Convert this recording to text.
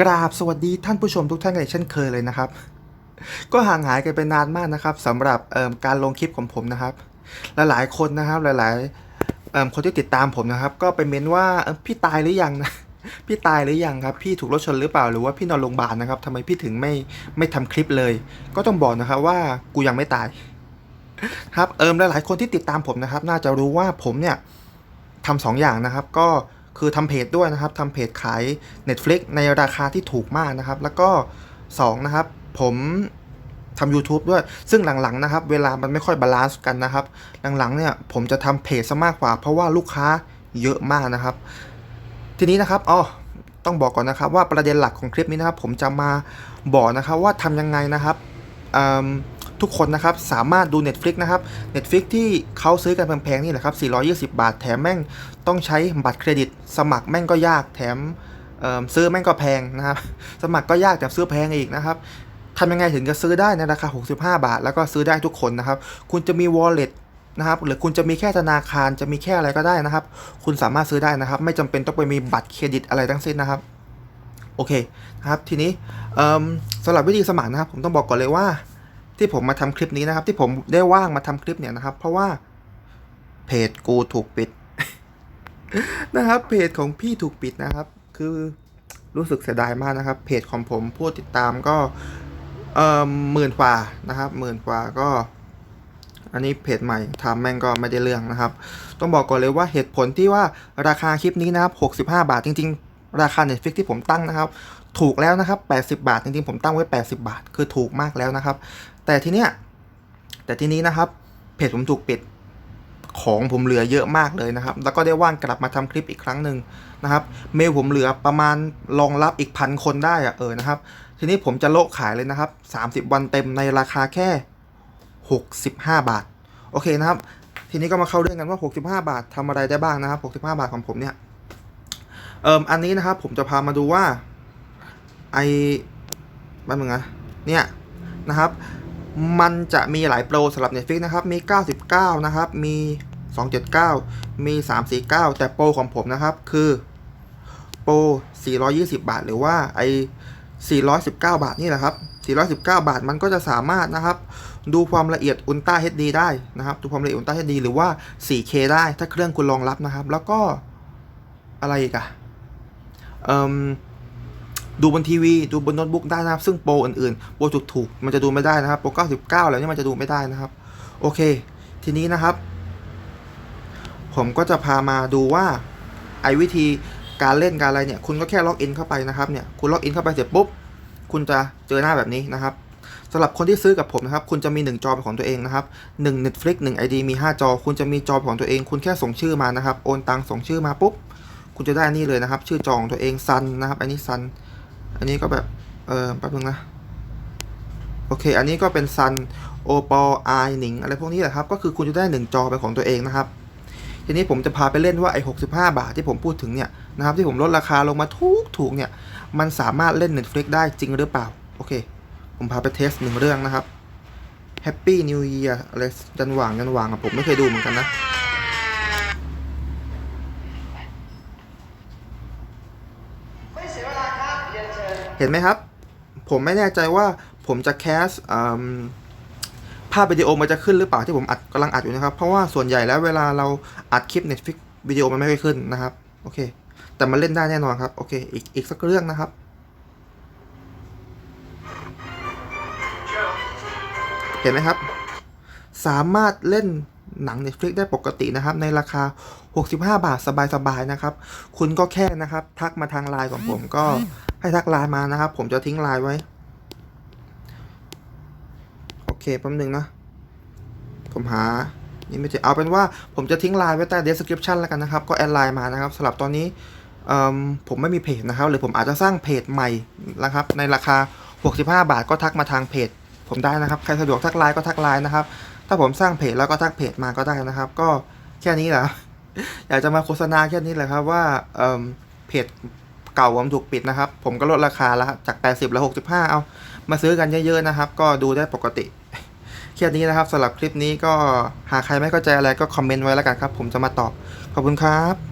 กราบสวัสดีท่านผู้ชมทุกท่านกันเช่นเคยเลยนะครับ ก็ห่างหายกันไปนานมากนะครับสำหรับการลงคลิปของผมนะครับ หลายๆคนนะครับหลายๆคนที่ติดตามผมนะครับ ก็ไปเม้นว่าพี่ตายหรือยังนะพี่ตายหรือยังครับ พี่ถูกรถชนหรือเปล่าหรือว่าพี่นอนโรงพยาบาลนะครับทำไมพี่ถึงไม่ไม่ทำคลิปเลย ก็ต้องบอกนะครับว่ากูยังไม่ตายครับเอิมหลายๆคนที่ติดตามผมนะครับ น่าจะรู้ว่าผมเนี่ยทำสองอย่างนะครับ ก็ คือทำเพจด้วยนะครับทำเพจขาย Netflix ในราคาที่ถูกมากนะครับ แล้วก็สองนะครับผมทำ YouTube ด้วย ซึ่งหลังๆนะครับ เวลามันไม่ค่อยบาลานซ์กันนะครับ หลังๆเนี่ยผมจะทำเพจซะมากกว่า เพราะว่าลูกค้าเยอะมากนะครับ ทีนี้นะครับอ๋อต้องบอกก่อนนะครับ ว่าประเด็นหลักของคลิปนี้นะครับ ผมจะมาบอกนะครับว่าทำยังไงนะครับอืม ทุกคนนะครับ สามารถดู Netflix นะครับ Netflix ที่เขาซื้อกันแพงๆนี่แหละครับ 420 บาท แถมแม่งต้องใช้บัตรเครดิต สมัครแม่งก็ยาก แถมซื้อแม่งก็แพงนะครับ สมัครก็ยากแถมซื้อแพงอีกนะครับทำยังไงถึงจะซื้อได้ในราคา 65 บาท แล้วก็ซื้อได้ทุกคนนะครับ คุณจะมี wallet นะครับหรือคุณจะมีแค่ธนาคารจะมีแค่อะไรก็ได้นะครับ คุณสามารถซื้อได้นะครับ ไม่จำเป็นต้องไปมีบัตรเครดิตอะไรทั้งสิ้นนะครับโอเคนะครับทีนี้สำหรับวิธีสมัครนะครับ ผมต้องบอกก่อนเลยว่า ที่ผมมาทำคลิปนี้นะครับ ที่ผมได้ว่างมาทำคลิปเนี่ยนะครับ เพราะว่าเพจกูถูกปิด นะครับเพจของพี่ถูกปิดนะครับ คือรู้สึกเสียดายมากนะครับ เพจของผมผู้ติดตามก็เอ่อหมื่นกว่านะครับหมื่นกว่าก็ อันนี้เพจใหม่ทำแม่งก็ไม่ได้เรื่องนะครับ ต้องบอกก่อนเลยว่าเหตุผลที่ว่าราคาคลิปนี้นะครับ65 บาทจริงๆ ราคา Netflix ที่ผมตั้งนะครับ ถูกแล้วนะครับ 80 บาท จริงๆ ผมตั้งไว้ 80 บาท คือถูกมากแล้วนะครับ แต่ทีเนี้ยแต่ทีนี้นะครับ เพจผมถูกปิดของผมเหลือเยอะมากเลยนะครับ แล้วก็ได้ว่างกลับมาทำคลิปอีกครั้งหนึ่งนะครับ เมลผมเหลือประมาณรองรับอีกพันคนได้อะเออนะครับ ทีนี้ผมจะโละขายเลยนะครับ 30 วันเต็มในราคาแค่ 65 บาท โอเคนะครับ ทีนี้ก็มาเข้าเรื่องกันว่า 65 บาททำอะไรได้บ้างนะครับ 65 บาทของผมเนี่ย เอ่มอันนี้นะครับผมจะพามาดูว่าไอแป๊บนึงนะเนี่ยนะครับ มันจะมีหลายโปรสำหรับ Netflix นะครับ มี 99 นะครับ มี 279 มี 349 แต่โปรของผมนะครับคือโปร 420 บาท หรือว่าไอ419 บาทนี่แหละครับ419 บาทมันก็จะสามารถนะครับ ดูความละเอียดอุลตร้า HD ได้นะครับ ดูความละเอียดอุลตร้า HD หรือว่า 4K ได้ถ้าเครื่องคุณรองรับนะครับ แล้วก็อะไรอีกอะเอ่ม ดูบนทีวีดูบนโน้ตบุ๊กได้นะครับ ซึ่งโปรอื่นๆโปรถูกๆมันจะดูไม่ได้นะครับโปร99 แล้วนี่มันจะดูไม่ได้นะครับ โอเค ทีนี้นะครับ ผมก็จะพามาดูว่าไอ้วิธีการเล่นการอะไรเนี่ย คุณก็แค่ล็อกอินเข้าไปนะครับเนี่ยคุณล็อกอินเข้าไปเสร็จปุ๊บคุณจะเจอหน้าแบบนี้นะครับสำหรับคนที่ซื้อกับผมนะครับ คุณจะมี 1 จอเป็นของตัวเองนะครับ1 Netflix 1 ID มี 5 จอ คุณจะมีจอของตัวเอง คุณแค่ส่งชื่อมานะครับ โอนตังส่งชื่อมาปุ๊บ คุณจะได้นนี่เลยนะครับ ชื่อจอของตัวเองซันนะครับ อันนี้ซัน อันนี้ก็แบบ เออแป๊บนึงนะ โอเค อันนี้ก็เป็นซันโอปอไอหนิงอะไรพวกนี้แหละครับ ก็คือคุณจะได้หนึ่งจอเป็นของตัวเองนะครับ ทีนี้ผมจะพาไปเล่นว่าไอ้65บาทที่ผมพูดถึงเนี่ยนะครับ ที่ผมลดราคาลงมาทุกถูกเนี่ย มันสามารถเล่น Netflix ได้จริงหรือเปล่า โอเค ผมพาไปเทสหนึ่งเรื่องนะครับ Happy New Year อะไรจันหว่างจันหว่างอะผมไม่เคยดูเหมือนกันนะ ไม่เสียเวลาครับเรียน เห็นไหมครับ ผมไม่แน่ใจว่าผมจะแคสภาพวิดีโอมันจะขึ้นหรือเปล่าที่ผมอัดกำลังอัดอยู่นะครับ เพราะว่าส่วนใหญ่แล้วเวลาเราอัดคลิป Netflix วิดีโอมันไม่ค่อยขึ้นนะครับ โอเค แต่มันเล่นได้แน่นอนครับ โอเค อีกอีกสักเรื่องนะครับเห็นไหมครับ สามารถเล่น หนัง Netflix ได้ปกตินะครับ ในราคา 65 บาทสบายๆนะครับ คุณก็แค่นะครับ ทักมาทางไลน์ของผมก็ให้ทักไลน์มานะครับ ผมจะทิ้งไลน์ไว้ โอเคแป๊บนึงนะ ผมหานี่ไม่ใช่เอาเป็นว่าผมจะทิ้งไลน์ไว้ใต้ description แล้วกันนะครับ ก็แอดไลน์มานะครับสำหรับตอนนี้ผมไม่มีเพจนะครับ หรือผมอาจจะสร้างเพจใหม่นะครับ ในราคา 65 บาทก็ทักมาทางเพจ ผมได้นะครับ ใครสะดวกทักไลน์ก็ทักไลน์นะครับ ถ้าผมสร้างเพจแล้วก็ทักเพจมาก็ได้นะครับ ก็แค่นี้แหละอยากจะมาโฆษณาแค่นี้แหละครับว่าเเพจเก่าผมถูกปิดนะครับ ผมก็ลดราคาแล้วจาก 80แล้ว65 เอามาซื้อกันเยอะๆนะครับ ก็ดูได้ปกติแค่นี้นะครับสำหรับคลิปนี้ก็หากใครไม่เข้าใจอะไรก็คอมเมนต์ไว้แล้วกันครับ ผมจะมาตอบ ขอบคุณครับ